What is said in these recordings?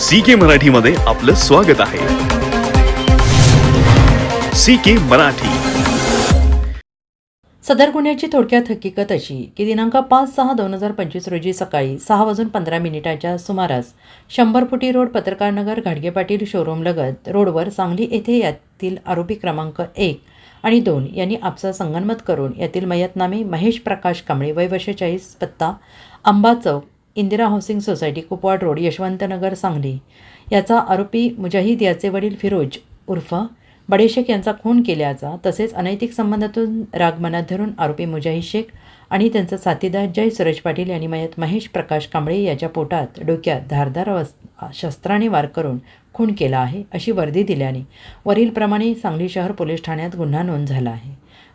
C के मराठीमध्ये आपलं स्वागत आहे. C K Marathi. सदर गुन्ह्याची थोडक्यात हकीकत अशी की दिनांक पाच सहा दोन हजार पंचवीस रोजी सकाळी सहा वाजून पंधरा मिनिटाच्या सुमारास शंभर फुटी रोड पत्रकारनगर घाडगे पाटील शोरूमलगत रोडवर सांगली येथे यातील आरोपी क्रमांक एक आणि दोन यांनी आपसा संगनमत करून यातील मयतनामे महेश प्रकाश कांबळे वय वर्ष चाळीस पत्ता Amba Chowk Indira housing society Kupwad road Yashwantnagar Sangli. याचा आरोपी मुजाहिद याचे वडील फिरोज उर्फ बडेशेख यांचा खून केल्याचा तसेच अनैतिक संबंधातून राग मनात धरून आरोपी मुजाहिद शेख आणि त्यांचा साथीदार जय सुरेश पाटील यांनी मयत महेश प्रकाश कांबळे याच्या पोटात डोक्यात धारदार शस्त्राने वार करून खून केला आहे अशी वर्दी दिल्याने वरीलप्रमाणे सांगली शहर पोलीस ठाण्यात गुन्हा नोंद झाला आहे.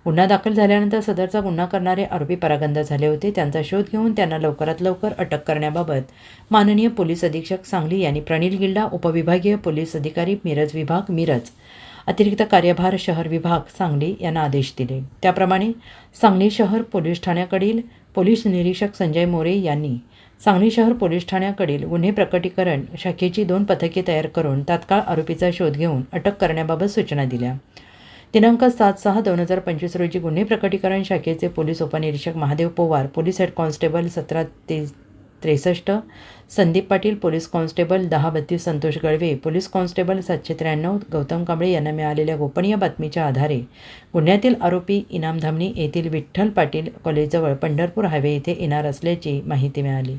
गुन्हा दाखल झाल्यानंतर सदरचा गुन्हा करणारे आरोपी परागंदा झाले होते. त्यांचा शोध घेऊन त्यांना लवकरात लवकर अटक करण्याबाबत माननीय पोलीस अधीक्षक सांगली यांनी प्रणील गिल्डा उपविभागीय पोलीस अधिकारी मिरज विभाग मिरज अतिरिक्त कार्यभार शहर विभाग सांगली यांना आदेश दिले. त्याप्रमाणे सांगली शहर पोलीस ठाण्याकडील पोलीस निरीक्षक संजय मोरे यांनी सांगली शहर पोलीस ठाण्याकडील गुन्हे प्रकटीकरण शाखेची दोन पथके तयार करून तात्काळ आरोपीचा शोध घेऊन अटक करण्याबाबत सूचना दिल्या. दिनांक सात सहा दोन हजार पंचवीस रोजी गुन्हे प्रकटीकरण शाखेचे पोलीस उपनिरीक्षक Mahadev Powar police head constable सतरा ते त्रेसष्ट. संदीप पाटील पोलीस कॉन्स्टेबल दहा बत्तीस संतोष गळवे पोलीस कॉन्स्टेबल सातशे त्र्याण्णव गौतम कांबळे यांना मिळालेल्या गोपनीय बातमीच्या आधारे गुन्ह्यातील आरोपी इनाम धामणी येथील विठ्ठल पाटील कॉलेजजवळ पंढरपूर हायवे येथे येणार असल्याची माहिती मिळाली.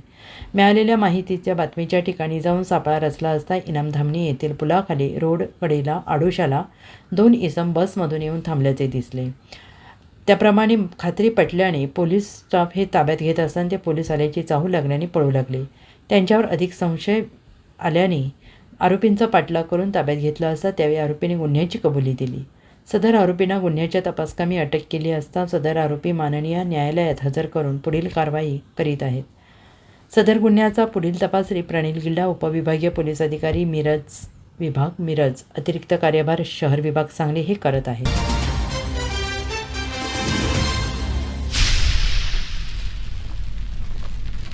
मिळालेल्या माहितीच्या बातमीच्या ठिकाणी जाऊन सापळा रचला असता इनाम धामणी येथील पुलाखाली रोड कडेला आडोशाला दोन इसम बसमधून येऊन थांबल्याचे दिसले. त्याप्रमाणे खात्री पटल्याने पोलीस स्टाफ हे ताब्यात घेत असताना ते पोलीस आल्याची चाहूल लागल्याने पळू लागले. त्यांच्यावर अधिक संशय आल्याने आरोपींचा पाठलाग करून ताब्यात घेतला असता त्यावेळी आरोपीने गुन्ह्याची कबुली दिली. सदर आरोपींना गुन्ह्याच्या तपासकामी अटक केली असता सदर आरोपी माननीय न्यायालयात हजर करून पुढील कारवाई करीत आहेत. सदर गुन्ह्याचा पुढील तपास प्रणील गिल्डा उपविभागीय पोलीस अधिकारी मिरज विभाग मिरज अतिरिक्त कार्यभार शहर विभाग सांगली हे करत आहे